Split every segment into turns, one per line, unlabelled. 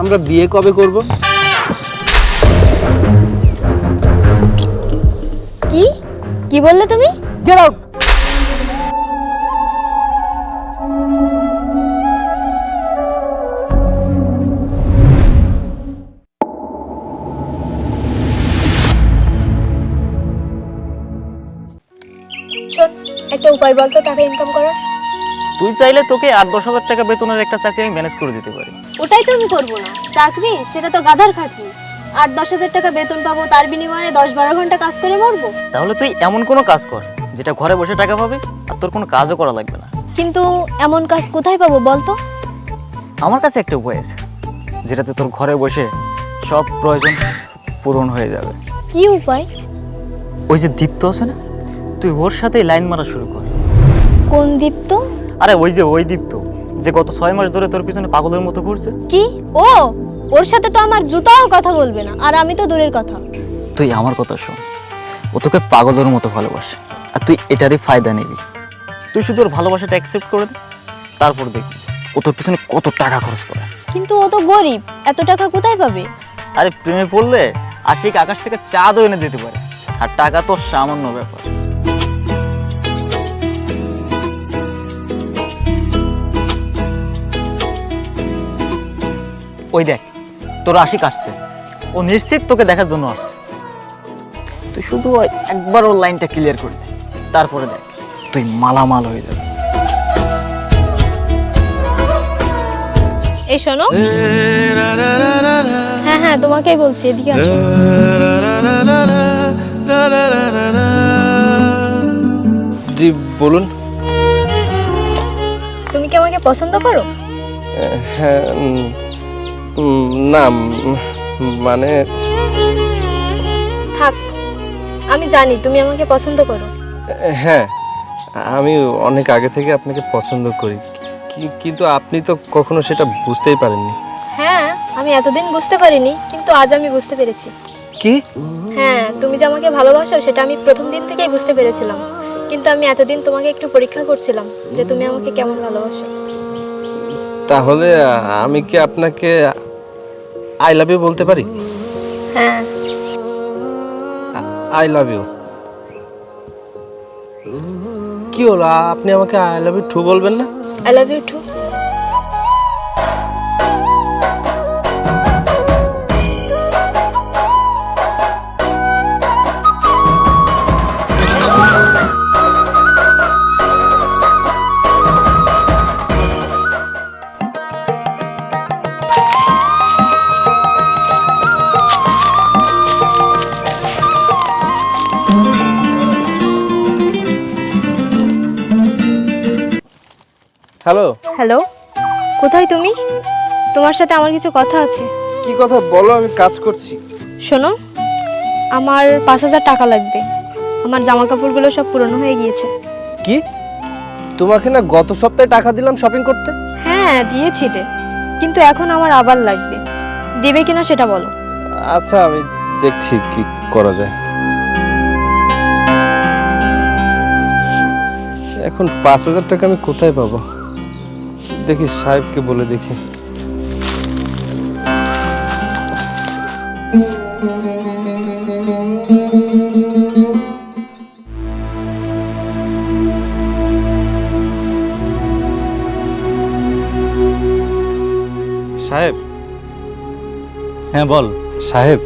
আমরা বিয়ে কবে করব?
কি? কি বললে তুমি?
গেট আউট
শোন একটা উপায় বলতো টাকা ইনকাম করার।
তুই চাইলে তোকে আট দশ হাজার টাকা বেতনের একটা চাকরি আমি ম্যানেজ করে দিতে পারি।
ওটাই তো আমি করব না। চাকরি? সেটা তো গাধার খাটনি। আট দশ হাজার টাকা বেতন পাবো তার বিনিময়ে দশ বারো ঘণ্টা কাজ করে মরবো?
তাহলে তুই এমন কোনো কাজ কর যেটা ঘরে বসে টাকা পাবে আর তোর কোনো কাজও করা লাগবে না।
কিন্তু এমন কাজ কোথায় পাবো বলতো?
আমার কাছে একটা উপায় আছে যেটাতে তোর ঘরে বসে সব প্রয়োজন পূরণ হয়ে যাবে।
কি উপায়?
ওই যে দীপ্ত আছে না তুই ওর সাথেই লাইন মারা শুরু কর।
কোন দীপ্ত?
আরে ওই যে ওই দীপ্ত যে গত ছয় মাস ধরে তোর পিছনে পাগলের মতো ঘুরছে।
কি? ও? ওর সাথে তো আমার জুতাও কথা বলবে না আর আমি তো দূরের কথা।
তুই আমার কথা শোন ও তোকে পাগলের মতো ভালোবাসে আর তুই এটারই ফায়দা নিবি। তুই শুধু ওর ভালোবাসাটা অ্যাকসেপ্ট করে দে তারপর দেখবি ও তোর পিছনে কত টাকা খরচ করে।
কিন্তু ও তো গরিব এত টাকা কোথায় পাবে?
আরে প্রেমে পড়লে আশিক আকাশ থেকে চাঁদও এনে দিতে পারে আর টাকা তো সামান্য ব্যাপার। ওই দেখ তোর আশিক আসছে। ও নিশ্চিত তোকে দেখার জন্য আসছে। তুই শুধু একবার ওর লাইনটা ক্লিয়ার করে দে তারপরে দেখ তুই মালামাল হয়ে যাবে।
এই শোনো। হ্যাঁ হ্যাঁ তোমাকেই বলছি এদিকে আসো।
জি বলুন।
তুমি কি আমাকে পছন্দ করো?
হ্যাঁ না মানে
থাক আমি জানি তুমি আমাকে পছন্দ করো।
হ্যাঁ আমি অনেক আগে থেকে আপনাকে পছন্দ করি। কিন্তু আপনি তো কখনো সেটা বুঝতেই পারেননি।
হ্যাঁ আমি এতদিন বুঝতে পারিনি কিন্তু আজ আমি বুঝতে পেরেছি।
কি?
হ্যাঁ তুমি যে আমাকে ভালোবাসো সেটা আমি প্রথম দিন থেকেই বুঝতে পেরেছিলাম। কিন্তু আমি এতদিন তোমাকে একটু পরীক্ষা করছিলাম যে তুমি আমাকে কেমন ভালোবাসো।
তাহলে আমি কি আপনাকে আই লাভ ইউ বলতে পারি?
হ্যাঁ।
আই লাভ ইউ কি হলো? আপনি আমাকে আই লাভ ইউ টু বলবেন না?
I love you too
hello?
Hello? কোথায় তুমি? তোমার সাথে আমার কিছু কথা আছে।
কি কথা? বলো আমি কাজ করছি।
শোনো আমার পাঁচ হাজার টাকা লাগবে। আমার জামা কাপড়গুলো সব পুরনো হয়ে গিয়েছে।
কি? তোমাকে না গত সপ্তাহে টাকা দিলাম শপিং করতে?
হ্যাঁ দিয়েছিলে। কিন্তু এখন আমার আবার লাগবে। দেবে কিনা সেটা বলো।
আচ্ছা আমি দেখছি কি করা যায়। এখন পাঁচ হাজার টাকা আমি কোথায় পাবো? দেখি সাহেবকে বলে দেখি। সাহেব?
হ্যাঁ বল।
সাহেব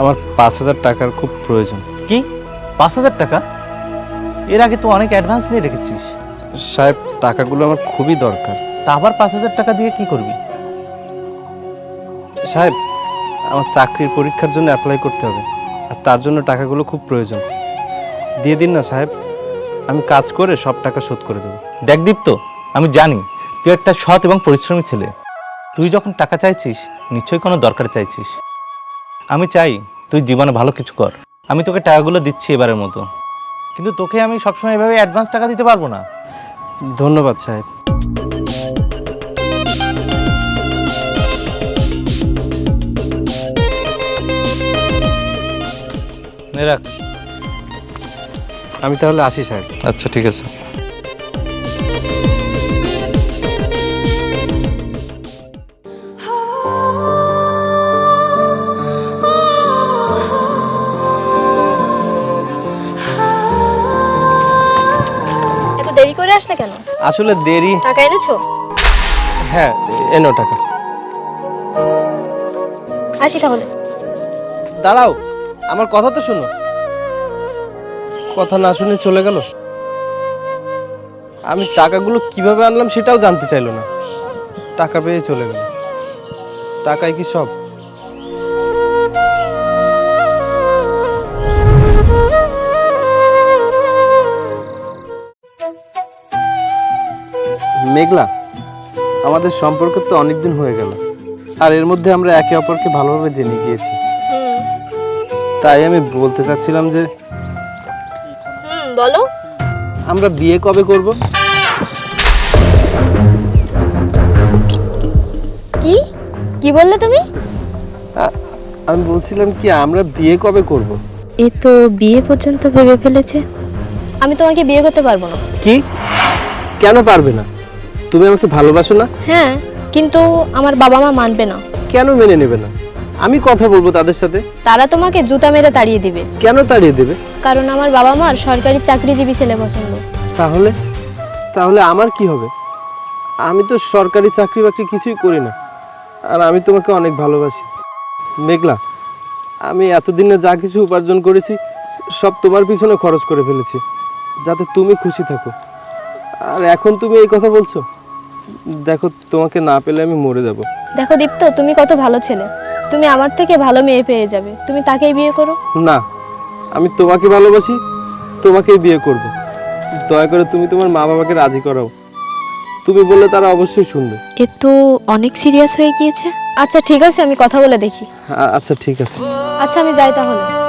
আমার পাঁচ হাজার টাকার খুব প্রয়োজন।
কি? পাঁচ হাজার টাকা? এর আগে তো অনেক অ্যাডভান্স নিয়ে রেখেছিস।
সাহেব টাকাগুলো আমার খুবই দরকার।
তা আবার পাঁচ হাজার টাকা দিয়ে কি করবি?
সাহেব আমার চাকরির পরীক্ষার জন্য অ্যাপ্লাই করতে হবে আর তার জন্য টাকাগুলো খুব প্রয়োজন। দিয়ে দিন না সাহেব আমি কাজ করে সব টাকা শোধ করে দেবো।
দেখ দীপ্ত আমি জানি তুই একটা সৎ এবং পরিশ্রমী ছেলে। তুই যখন টাকা চাইছিস নিশ্চয়ই কোনো দরকার চাইছিস। আমি চাই তুই জীবনে ভালো কিছু কর। আমি তোকে টাকাগুলো দিচ্ছি এবারের মতো। কিন্তু তোকে আমি সবসময় এভাবে অ্যাডভান্স টাকা দিতে পারব না।
ধন্যবাদ সাহেব।
রাখ
আমি তাহলে আসি সাহেব।
আচ্ছা ঠিক আছে।
আসলে দেরি।
টাকা এনেছো?
হ্যাঁ এনো টাকা।
আসি তাহলে।
দাঁড়াও আমার কথা তো শোনো। কথা না শুনে চলে গেল। আমি টাকাগুলো কীভাবে আনলাম সেটাও জানতে চাইলো না। টাকা পেয়ে চলে গেল। টাকায় কি সব? মেঘলা আমাদের সম্পর্ক তো অনেকদিন হয়ে গেল। আর এর মধ্যে আমরা একে অপরকে ভালোভাবে জেনে গিয়েছি। তাই আমি বলতে চাচ্ছিলাম যে
হুম বলো।
আমরা বিয়ে কবে করব?
কি? কি বললে তুমি?
আ- আমি বলছিলাম কি আমরা বিয়ে কবে করব?
এ তো বিয়ে পর্যন্ত ভেবে ফেলেছে। আমি তোমাকে বিয়ে করতে পারব না।
কি? কেন পারবে না? তুমি আমাকে ভালোবাসো না?
হ্যাঁ কিন্তু আমার বাবা মা মানবে না।
কেন মেনে নেবে না? আমি কথা বলব তাদের সাথে।
তারা তোমাকে জুতা মেরে তাড়িয়ে দিবে।
কেন তাড়িয়ে দেবে?
কারণ আমার বাবা মার সরকারি চাকরিজীবী ছেলে পছন্দ।
তাহলে? তাহলে আমার কি হবে? আমি তো সরকারি চাকরি বাকরি কিছুই করি না। আর আমি তোমাকে অনেক ভালোবাসি। মেঘলা আমি এতদিনে যা কিছু উপার্জন করেছি সব তোমার পিছনে খরচ করে ফেলেছি। যাতে তুমি খুশি থাকো। আর এখন তুমি এই কথা বলছো? দেখো তোমাকে না পেলে আমি মরে যাব।
দেখো দীপ্ত তুমি কত ভালো ছেলে। তুমি আমার থেকে ভালো মেয়ে পেয়ে যাবে। তুমি তাকেই বিয়ে করো।
না আমি তোমাকে ভালোবাসি তোমাকেই বিয়ে করব। দয়া করে তুমি তোমার মা বাবাকে রাজি করাও। তুমি বললে তারা অবশ্যই শুনবে।
এ তো অনেক সিরিয়াস হয়ে গিয়েছে। আচ্ছা ঠিক আছে আমি কথা বলে দেখি।
আচ্ছা ঠিক আছে।
আচ্ছা আমি যাই তাহলে।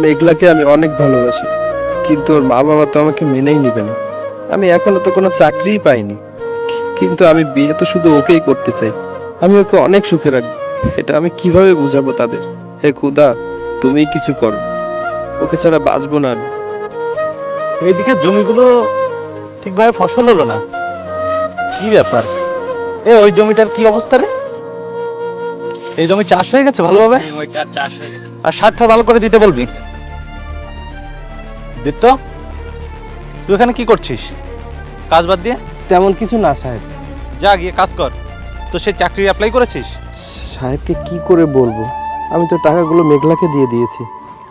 মেঘলাকে আমি অনেক ভালোবাসি কিন্তু ওর মা বাবা তো আমাকে মেনেই নিবে না। আমি এখনও তো কোনো চাকরিই পাইনি কিন্তু আমি বিয়ে তো শুধু ওকেই করতে চাই। আমি ওকে অনেক সুখে রাখব এটা আমি কীভাবে বুঝাবো তাদের? হে খুদা তুমিই কিছু করো ওকে ছাড়া বাঁচবো না আমি।
এইদিকে জমিগুলো ঠিকভাবে ফসল হলো না। কি ব্যাপার? এ ওই জমিটার কি অবস্থা রে? এই জমি চাষ হয়ে গেছে ভালোভাবে?
ওইটা চাষ হয়ে গেছে।
আর সারটা ভালো করে দিতে বলবি। দীপ্ত তুই এখানে কি করছিস? কাজ বাদ দিয়ে?
তেমন কিছু না সাহেব।
যা গিয়ে কাজ কর। তো সে চাকরি অ্যাপ্লাই করেছিস?
সাহেবকে কি করে বলব? আমি তো টাকাগুলো মেঘলাকে দিয়ে দিয়েছি।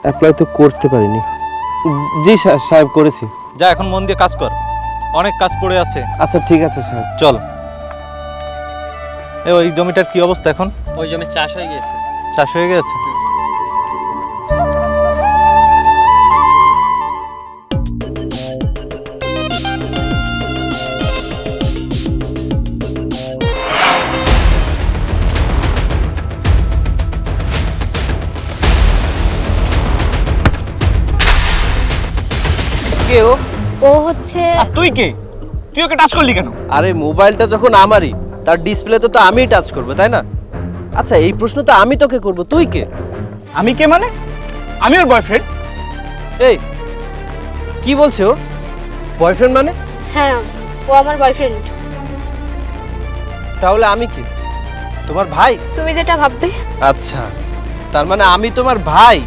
অ্যাপ্লাই তো করতে পারিনি। জি সাহেব করেছি।
যা এখন মন দিয়ে কাজ কর। অনেক কাজ পড়ে আছে।
আচ্ছা ঠিক আছে সাহেব।
চল। এ ওই জমিটার কি অবস্থা এখন?
ওই জমি চাষ হয়ে গেছে
চাষ হয়ে গেছে
কে ও?
ও হচ্ছে
আর তুই কে? তুই ওকে টাচ করলি কেন?
আরে মোবাইলটা যখন আমারই তার ডিসপ্লেতে তো আমিই টাচ করব তাই না? আচ্ছা এই প্রশ্ন তো আমি তোকে করব তুই কে?
আমি কে মানে? আমি ওর বয়ফ্রেন্ড
এই কি বলছো বয়ফ্রেন্ড মানে?
হ্যাঁ ও আমার বয়ফ্রেন্ড
তাহলে আমি কি? তোমার ভাই?
তুমি যেটা ভাববে।
আচ্ছা তার মানে আমি তোমার ভাই?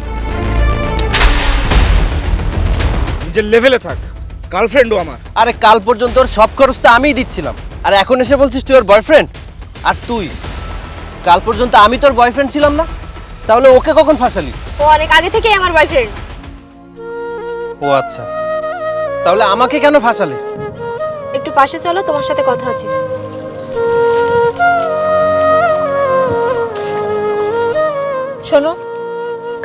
নিজের লেভেলে থাক। গার্লফ্রেন্ডও আমার।
আরে কাল পর্যন্ত ওর সব খরচ তো আমিই দিচ্ছিলাম। আর এখন এসে বলছিস তুই ওর বয়ফ্রেন্ড আর তুই? কাল পর্যন্ত আমি তোর বয়ফ্রেন্ড ছিলাম না? তাহলে ওকে কখন ফাঁসালি?
ও অনেক আগে থেকেই আমার বয়ফ্রেন্ড
ও আচ্ছা। তাহলে আমাকে কেন ফাঁসালে?
একটু পাশে চলো তোমার সাথে কথা আছে শোনো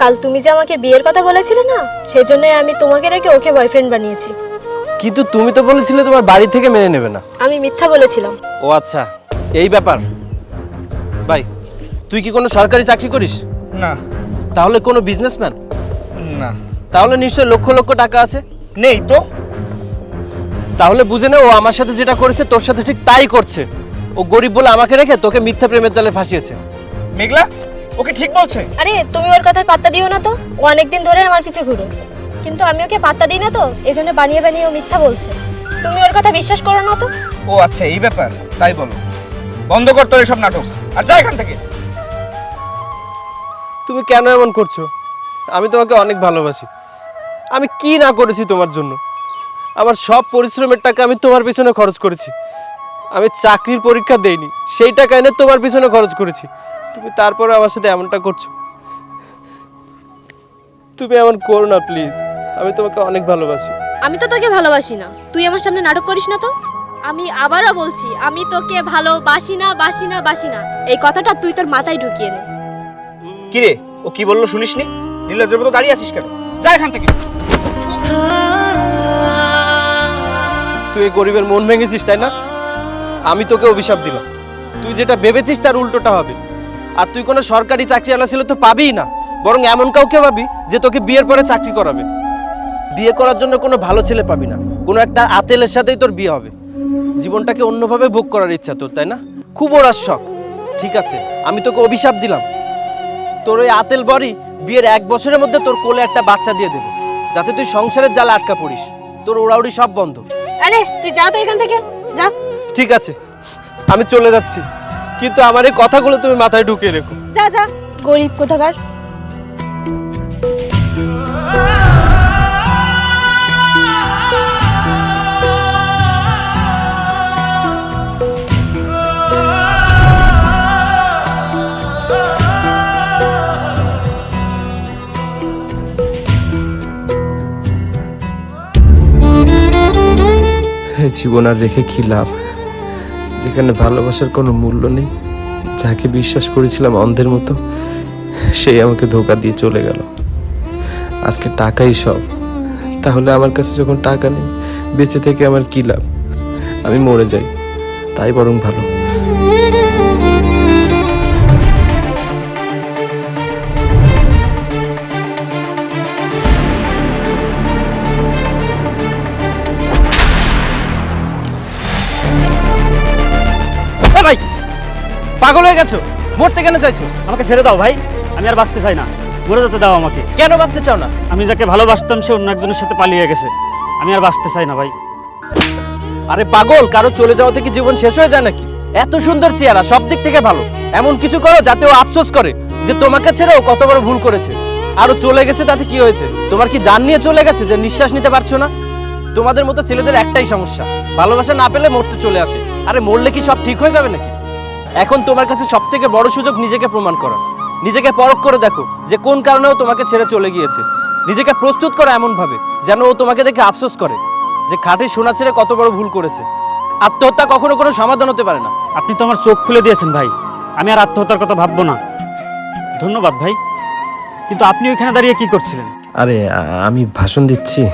কাল তুমি যে আমাকে বিয়ের কথা বলেছিলে না সেই জন্যই আমি তোমাকে রেখে ওকে বয়ফ্রেন্ড বানিয়েছি।
কিন্তু তুমি তো বলেছিলে তোমার বাড়ি থেকে মেনে নেবে না।
আমি মিথ্যা বলেছিলাম।
ও আচ্ছা এই ব্যাপার। ভাই তুই কি কোনো সরকারি চাকরি করিস?
না।
তাহলে কোনো বিজনেসম্যান
না।
তাহলে নিশ্চয় লক্ষ লক্ষ টাকা আছে।
নেই তো।
তাহলে বুঝে নে ও আমার সাথে যেটা করেছে তোর সাথে ঠিক তাই করছে। ও গরিব বলে আমাকে রেখে তোকে মিথ্যা প্রেমের জালে ফাঁসিয়েছে।
মেঘলা ওকে ঠিক বলছে।
আরে তুমি ওর কথায় পাত্তা দিও না তো। ও অনেকদিন ধরে আমার পিছে ঘুরে। কিন্তু আমি ওকে পাত্তা দিই না তো এই জন্য বানিয়ে বানিয়ে ও মিথ্যা বলছে। তুমি ওর কথা বিশ্বাস করো না তো।
ও আচ্ছা এই ব্যাপার তাই বলো। বন্ধ কর তোর এসব নাটক আর যা এখান থেকে।
তুমি কেন এমন করছ? আমি তোমাকে অনেক ভালোবাসি। আমি কি না করেছি তোমার জন্য? আমার সব পরিশ্রমের টাকা আমি তোমার পিছনে খরচ করেছি। আমি চাকরির পরীক্ষা দেইনি সেই টাকা এনে তোমার পিছনে খরচ করেছি। তুমি তারপরে আমার সাথে এমনটা করছ। তুমি এমন করো না প্লিজ আমি তোমাকে অনেক ভালোবাসি।
আমি তো তোকে ভালোবাসি না। তুই আমার সামনে নাটক করিস না তো? আমি আবারও বলছি আমি তোকে ভালোবাসি না বাসি না বাসি না। এই কথাটা তুই তোর মাথায় ঢুকিয়ে নে।
কি রে ও কি বলল শুনিসনি? নীলজের মতো দাঁড়িয়ে আছিস কেন? যা এখান থেকে।
তুই এই গরিবের মন ভেঙেছিস তাই না? আমি তোকে অভিশাপ দিলাম। তুই যেটা ভেবেছিস তার উল্টোটা হবে। আর তুই কোনো সরকারি চাকরি আলা ছিল তো পাবিই না। বরং এমন কাউকে পাবি যে তোকে বিয়ের পরে চাকরি করাবে। বিয়ে করার জন্য কোনো ভালো ছেলে পাবি না। কোনো একটা আতেলের সাথেই তোর বিয়ে হবে। জীবনটাকে অন্যভাবে ভোগ করার ইচ্ছা তোর তাই না? খুব ওরার শখ। ঠিক আছে আমি তোকে অভিশাপ দিলাম। তোর ওই আতেল বরই বিয়ের এক বছরের মধ্যে তোর কোলে একটা বাচ্চা দিয়ে দেবে। যাতে তুই সংসারের জালে আটকা পড়িস। তোর ওড়াউড়ি সব বন্ধ।
আরে তুই যা তো এখান থেকে। যা।
ঠিক আছে আমি চলে যাচ্ছি। কিন্তু আমার এই কথাগুলো তুমি মাথায় ঢুকিয়ে রেখো।
যা যা গরিব কোথাকার?
জীবন আর রেখে কি লাভ? যেখানে ভালোবাসার কোনো মূল্য নেই। যাকে বিশ্বাস করেছিলাম অন্ধের মতো, সেই আমাকে ধোকা দিয়ে চলে গেল। আজকে টাকাই সব। তাহলে আমার কাছে যখন টাকা নেই, বেঁচে থেকে আমার কী লাভ? আমি মরে যাই। তাই বরং ভালো। পাগল হয়ে গেছো? মরতে কেন চাইছো?
আমাকে ছেড়ে দাও ভাই আমি আর বাঁচতে চাই না। মরে যেতে দাও আমাকে।
কেন বাঁচতে চাও না?
আমি যাকে ভালোবাসতাম সে অন্য একজনের সাথে পালিয়ে গেছে। আমি আর বাঁচতে চাই না ভাই।
আরে পাগল কারও চলে যাওয়া থেকে জীবন শেষ হয়ে যায় নাকি? এত সুন্দর চেহারা সব দিক থেকে ভালো। এমন কিছু করো যাতে ও আফসোস করে যে তোমাকে ছেড়ে ও কত বড় ভুল করেছে। আরও চলে গেছে তাতে কি হয়েছে? তোমার কি জান নিয়ে চলে গেছে যে নিঃশ্বাস নিতে পারছ না? তোমাদের মতো ছেলেদের একটাই সমস্যা ভালোবাসা না পেলে মরতে চলে আসে। আরে মরলে কি সব ঠিক হয়ে যাবে নাকি? এখন তোমার কাছে সব থেকে বড় সুযোগ নিজেকে প্রমাণ করা। নিজেকে পরখ করে দেখো যে কোন কারণেও তোমাকে ছেড়ে চলে গিয়েছে। নিজেকে প্রস্তুত করো এমন ভাবে যেন ও তোমাকে দেখে আফসোস করে যে খাঁটি সোনা ছেড়ে কত বড় ভুল করেছে। আত্মহত্যা কখনো কোনো সমাধান হতে পারে না।
আপনি তো আমার চোখ খুলে দিয়েছেন ভাই। আমি আর আত্মহত্যার কথা ভাববো না। ধন্যবাদ ভাই। কিন্তু আপনি ওইখানে দাঁড়িয়ে কি করছিলেন?
আরে আমি ভাষণ দিচ্ছি।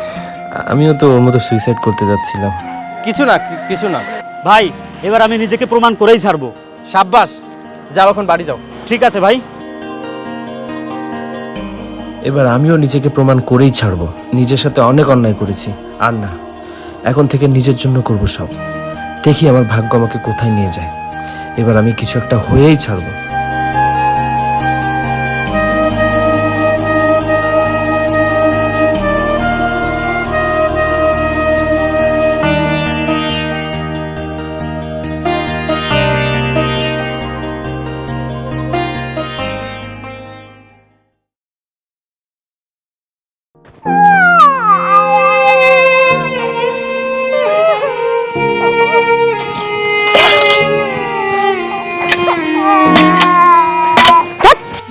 আমিও তো ওর মতো সুইসাইড করতে যাচ্ছিলাম। কিছু না কিছু না।
ভাই এবার আমি নিজেকে প্রমাণ করেই ছাড়বো।
সাব্বাস যাও এখন বাড়ি যাও।
ঠিক আছে ভাই।
এবার আমিও নিজেকে প্রমাণ করেই ছাড়ব। নিজের সাথে অনেক অন্যায় করেছি। আর না এখন থেকে নিজের জন্য করব সব। দেখি আমার ভাগ্য আমাকে কোথায় নিয়ে যায়। এবার আমি কিছু একটা হয়েই ছাড়বো।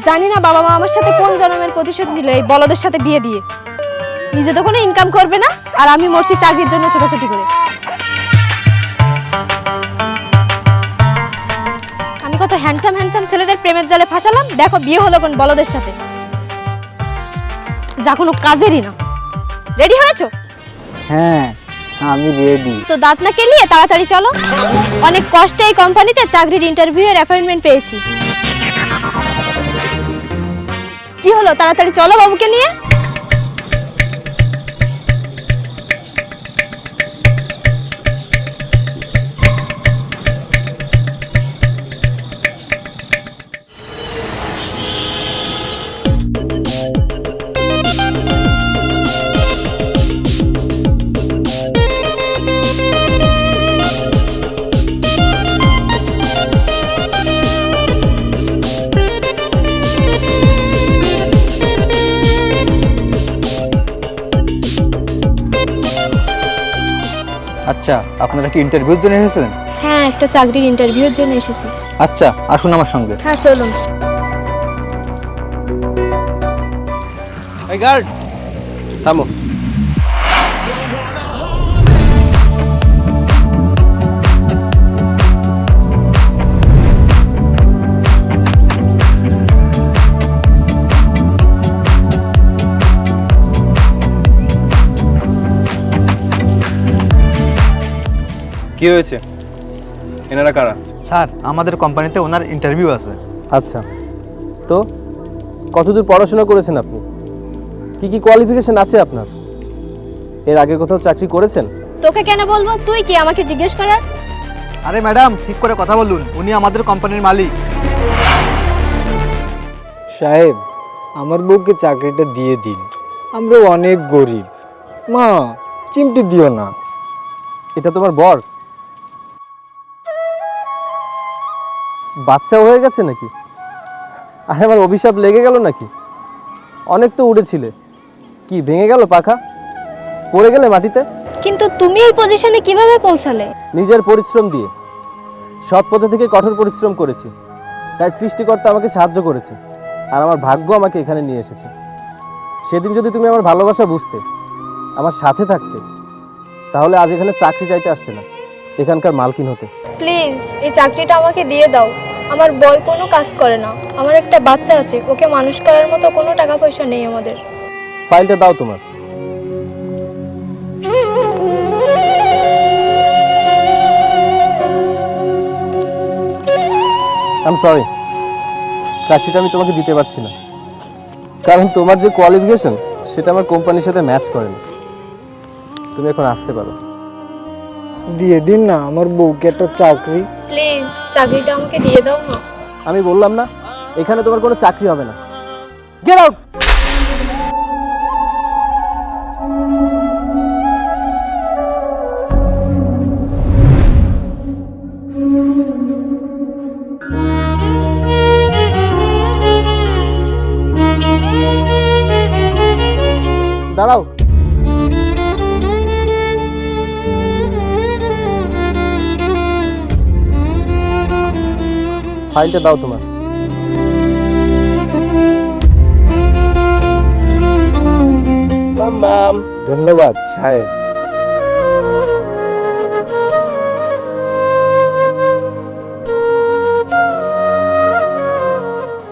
জানি না বাবা মা আমার সাথে কোন জন্মের প্রতিশোধ নিল এই বলদের সাথে বিয়ে দিয়ে। নিজে তো কোনো ইনকাম করবে না, আর আমি মরছি চাকরির জন্য ছোটাছুটি করে। আমি কত হ্যান্ডসাম হ্যান্ডসাম ছেলেদের প্রেমের জালে ফাঁসালাম? দেখো বিয়ে হলো কোন বলদের সাথে। যা কোনো কাজেরই না। রেডি হয়েছো?
হ্যাঁ আমি রেডি
তো দাঁত না কেলিয়ে তাড়াতাড়ি চলো। অনেক কষ্টে এই কোম্পানিতে চাকরির ইন্টারভিউ এর অ্যাপয়েন্টমেন্ট পেয়েছি। কি হলো? তাড়াতাড়ি চলো বাবুকে নিয়ে।
আচ্ছা আপনারা কি ইন্টারভিউর জন্য এসেছেন?
হ্যাঁ একটা চাকরির ইন্টারভিউর জন্য এসেছি।
আচ্ছা আসুন আমার সঙ্গে।
হ্যাঁ চলুন।
এই গার্ড থামো। কি হয়েছে? এনারা কারা?
স্যার আমাদের কোম্পানিতে ওনার ইন্টারভিউ আছে।
আচ্ছা। তো কতদূর পড়াশোনা করেছেন আপনি? কি কি কোয়ালিফিকেশন আছে আপনার? এর আগে কোথাও চাকরি করেছেন?
তোকে কেন বলব? তুই কি? আমাকে জিজ্ঞেস করার?
আরে ম্যাডাম ঠিক করে কথা বলুন। উনি আমাদের কোম্পানির মালিক।
সাহেব আমার বউকে চাকরিটা দিয়ে দিন। আমরা অনেক গরিব। মা চিমটি দিও না।
এটা তোমার বর? বাচ্চা হয়ে গেছে নাকি? আরে আমার অভিশাপ লেগে গেল নাকি? অনেক তো উড়েছিলে। কি ভেঙে গেল পাখা? পড়ে গেলে মাটিতে?
কিন্তু তুমি এই পজিশনে কীভাবে পৌঁছালে?
নিজের পরিশ্রম দিয়ে। সৎ পথে থেকে কঠোর পরিশ্রম করেছি। তাই সৃষ্টিকর্তা আমাকে সাহায্য করেছে। আর আমার ভাগ্য আমাকে এখানে নিয়ে এসেছে। সেদিন যদি তুমি আমার ভালোবাসা বুঝতে আমার সাথে থাকতে তাহলে আজ এখানে চাকরি চাইতে আসতে না। এখানকার মালকিন হতে।
প্লিজ এই চাকরিটা আমাকে দিয়ে দাও। আমার বর কোনো কাজ করে না। আমার একটা বাচ্চা আছে ওকে মানুষ করার মতো কোনো টাকা পয়সা নেই আমাদের।
ফাইলটা দাও তোমার। আম সরি চাকরিটা আমি তোমাকে দিতে পারছি না। কারণ তোমার যে কোয়ালিফিকেশন সেটা আমার কোম্পানির সাথে ম্যাচ করে না তুমি এখন আসতে পারো।
দিয়ে দিন না আমার বউকে একটা চাকরি।
প্লিজ চাকরিটা আমাকে দিয়ে দাও না
আমি বললাম না, এখানে তোমার কোনো চাকরি হবে না। গেট আউট দাঁড়াও। ফাইলটা দাও তোমার।
ধন্যবাদ সাহেব।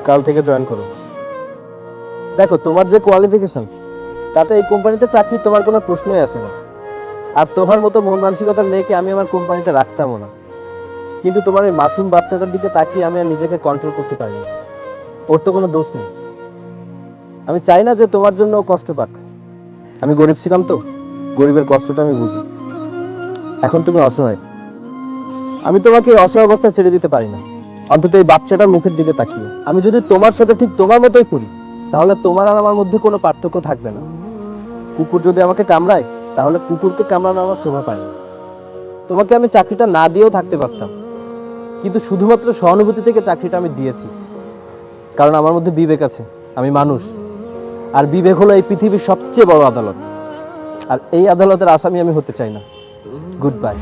কাল থেকে জয়েন করো। দেখো তোমার যে কোয়ালিফিকেশন তাতে এই কোম্পানিতে চাকরি তোমার কোনো প্রশ্নই আসে না। আর তোমার মতো মন মানসিকতার মেয়েকে আমি আমার কোম্পানিতে রাখতামও না। কিন্তু তোমার এই মাসুম বাচ্চাটার দিকে তাকিয়ে আমি আর নিজেকে কন্ট্রোল করতে পারি ওর তো কোনো দোষ নেই। আমি চাই না যে তোমার জন্য কষ্ট পাক। আমি গরিব ছিলাম তো, গরিবের কষ্টটা আমি বুঝি। এখন তুমি অসহায়। আমি তোমাকে অসহায় অবস্থায় ছেড়ে দিতে পারি না। অন্তত এই বাচ্চাটার মুখের দিকে তাকিয়ে। আমি যদি তোমার সাথে ঠিক তোমার মতোই করি, তাহলে তোমার আর আমার মধ্যে কোনো পার্থক্য থাকবে না। কুকুর যদি আমাকে কামড়ায়, তাহলে কুকুরকে কামড়ানো আমার শোভা পায় না। তোমাকে আমি চাকরিটা না দিয়েও থাকতে পারতাম। কিন্তু শুধুমাত্র সহানুভূতি থেকে চাকরিটা আমি দিয়েছি। কারণ আমার মধ্যে বিবেক আছে, আমি মানুষ। আর বিবেক হলো এই পৃথিবীর সবচেয়ে বড় আদালত। আর এই আদালতের আসামি আমি হতে চাই না। Good bye